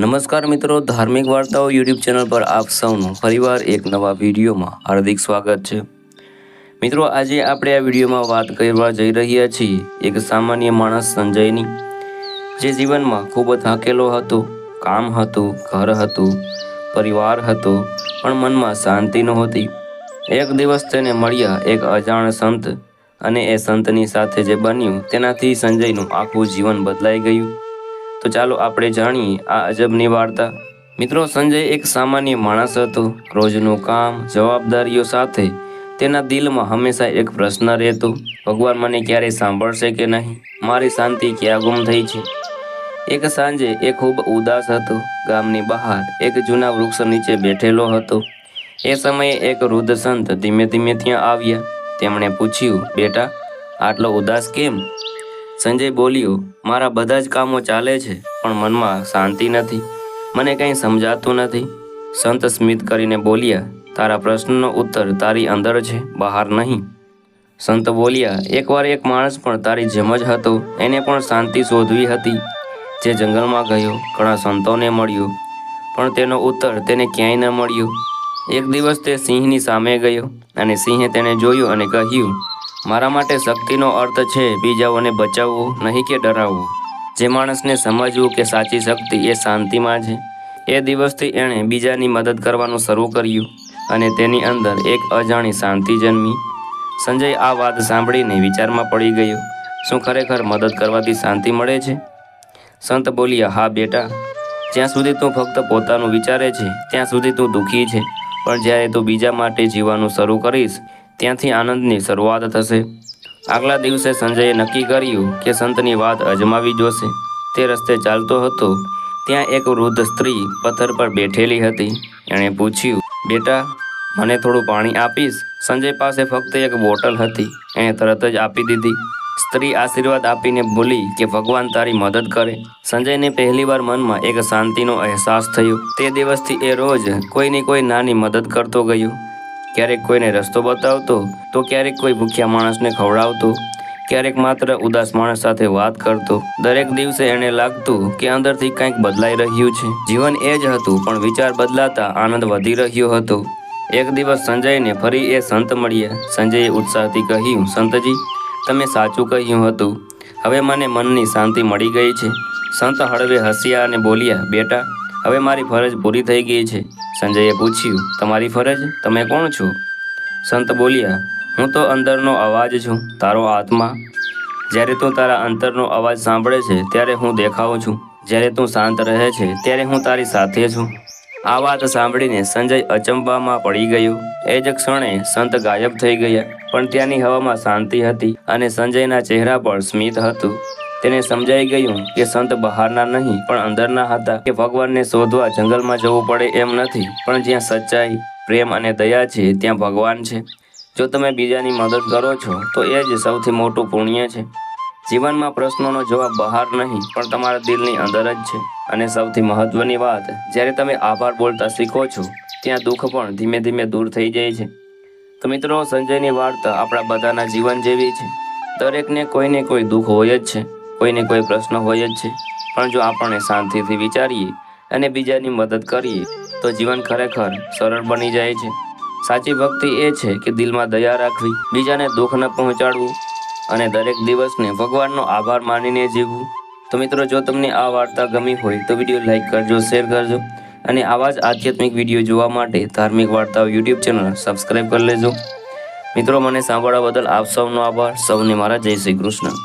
નમસ્કાર મિત્રો, ધાર્મિક વાર્તાઓ યુટ્યુબ ચેનલ પર આપ સૌનું ફરીવાર એક નવા વિડીયોમાં હાર્દિક સ્વાગત છે. મિત્રો, આજે આપણે આ વિડીયોમાં વાત કરવા જઈ રહ્યા છીએ એક સામાન્ય માણસ સંજયની, જે જીવનમાં ખૂબ જ થાકેલો હતો, કામ હતું, ઘર હતું, પરિવાર હતો, પણ મનમાં શાંતિ નહોતી. એક દિવસ તેને મળ્યા એક અજાણ સંત અને એ સંતની સાથે જે બન્યું, તેનાથી સંજયનું આખું જીવન બદલાઈ ગયું. તો ચાલો આપણે જાણીએ આ અજબની વાર્તા. મિત્રો, સંજય એક સામાન્ય માણસ હતો. રોજનું કામ, જવાબદારીઓ સાથે તેના દિલમાં હંમેશા એક પ્રશ્ન રહેતો. ભગવાન મને ક્યારે સાંભળશે કે નહીં? મારી શાંતિ ક્યાં ગુમ થઈ છે? એક સાંજે એ ખૂબ ઉદાસ હતો. ગામની બહાર એક જૂના વૃક્ષ નીચે બેઠેલો હતો. એ સમયે એક વૃદ્ધ સંત ધીમે ધીમે ત્યાં આવ્યા. તેમણે પૂછ્યું, બેટા, આટલો ઉદાસ કેમ? સંજય બોલ્યો, મારા બધા જ કામો ચાલે છે, પણ મનમાં શાંતિ નથી. મને કંઈ સમજાતું નથી. સંત સ્મિત કરીને બોલ્યા, તારા પ્રશ્નનો ઉત્તર તારી અંદર છે, બહાર નહીં. સંત બોલ્યા, એકવાર એક માણસ પણ તારી જેમ જ હતો, એને પણ શાંતિ શોધવી હતી. જે જંગલમાં ગયો, ઘણા સંતોને મળ્યો, પણ તેનો ઉત્તર તેને ક્યાંય ન મળ્યો. એક દિવસ તે સિંહની સામે ગયો અને સિંહે તેને જોયું અને કહ્યું મારા માટે શક્તિનો અર્થ છે બીજાઓને બચાવવું, નહીં કે ડરાવવું. જે માણસને સમજવું કે સાચી શક્તિ એ શાંતિમાં છે. એ દિવસથી એણે બીજાની મદદ કરવાનું શરૂ કર્યું અને તેની અંદર એક અજાણી શાંતિ જન્મી. સંજય આ વાત સાંભળીને વિચારમાં પડી ગયો, શું ખરેખર મદદ કરવાથી શાંતિ મળે છે? સંત બોલ્યા, હા બેટા, જ્યાં સુધી તું ફક્ત પોતાનું વિચારે છે, ત્યાં સુધી તું દુઃખી છે. પણ જ્યારે તું બીજા માટે જીવવાનું શરૂ કરીશ ત્યાંથી આનંદની શરૂઆત થશે. આગલા દિવસે સંજયે નક્કી કર્યું કે સંતની વાત અજમાવી જોશે. તે રસ્તે ચાલતો હતો. ત્યાં એક વૃદ્ધ સ્ત્રી પથ્થર પર બેઠેલી હતી. એણે પૂછ્યું, બેટા, મને થોડું પાણી આપીશ સંજય પાસે ફક્ત એક બોટલ હતી. એણે તરત જ આપી દીધી. સ્ત્રી આશીર્વાદ આપીને ભૂલી કે, ભગવાન તારી મદદ કરે. સંજયને પહેલીવાર મનમાં એક શાંતિનો અહેસાસ થયો. તે દિવસથી એ રોજ કોઈની કોઈ નાની મદદ કરતો ગયો. ક્યારેક કોઈને રસ્તો બતાવતો, તો ક્યારેક કોઈ ભૂખ્યા માણસને ખવડાવતો, ક્યારેક માત્ર ઉદાસ માણસ સાથે વાત કરતો. દરેક દિવસે એને લાગતું કે અંદરથી કંઈક બદલાઈ રહ્યું છે. જીવન એ જ હતું, પણ વિચાર બદલાતા આનંદ વધી રહ્યો હતો. એક દિવસ સંજયને ફરી એ સંત મળ્યા. સંજયે ઉત્સાહથી કહ્યું, સંતજી, તમે સાચું કહ્યું હતું. હવે મને મનની શાંતિ મળી ગઈ છે. સંત હળવે હસ્યા અને બોલ્યા, બેટા, હવે મારી ફરજ પૂરી થઈ ગઈ છે. સંજયે પૂછ્યું, તમારી ફરજ? તમે કોણ છો? સંત બોલ્યા, હું તો અંદરનો અવાજ છું, તારો આત્મા. જ્યારે તું તારા અંતરનો અવાજ સાંભળે છે, ત્યારે હું દેખાઉં છું. જ્યારે તું શાંત રહે છે, ત્યારે હું તારી સાથે છું. આ વાત સાંભળીને સંજય અચંબામાં પડી ગયો. એ જ ક્ષણે સંત ગાયબ થઈ ગયા, પણ ત્યાંની હવામાં શાંતિ હતી અને સંજયના ચહેરા પર સ્મિત હતું. તેને સમજાઈ ગયું કે સંત બહારના નહીં, પણ અંદરના હતા કે ભગવાનને શોધવા જંગલમાં જવું પડે એમ નથી. પણ જ્યાં સચ્ચાઈ, પ્રેમ અને દયા છે, ત્યાં ભગવાન છે. જો તમે બીજાની મદદ કરો છો, તો એ જ સૌથી મોટું પુણ્ય છે. જીવનમાં પ્રશ્નોનો જવાબ બહાર નહીં, પણ તમારા દિલની અંદર જ છે. અને સૌથી મહત્વની વાત, જ્યારે તમે આભાર બોલતા શીખો છો, ત્યાં દુઃખ પણ ધીમે ધીમે દૂર થઈ જાય છે. તો મિત્રો, સંજયની વાર્તા આપણા બધાના જીવન જેવી છે. દરેકને કોઈને કોઈ દુઃખ હોય જ છે. કોઈને કોઈ પ્રશ્ન હોય જ છે. પણ જો આપણે શાંતિથી વિચારીએ અને બીજાની મદદ કરીએ, તો જીવન ખરેખર સરળ બની જાય છે. સાચી ભક્તિ એ છે કે દિલમાં દયા રાખવી, બીજાને દુઃખ ન પહોંચાડવું અને દરેક દિવસને ભગવાનનો આભાર માનીને જીવવું. તો મિત્રો, જો તમને આ વાર્તા ગમી હોય, તો વીડિયો લાઇક કરજો, શેર કરજો અને આવા જ આધ્યાત્મિક વીડિયો જોવા માટે ધાર્મિક વાર્તાઓ યુટ્યુબ ચેનલ સબસ્ક્રાઈબ કરી લેજો. મિત્રો, મને સાંભળવા બદલ આપ સૌનો આભાર. સૌને મારા જય શ્રી કૃષ્ણ.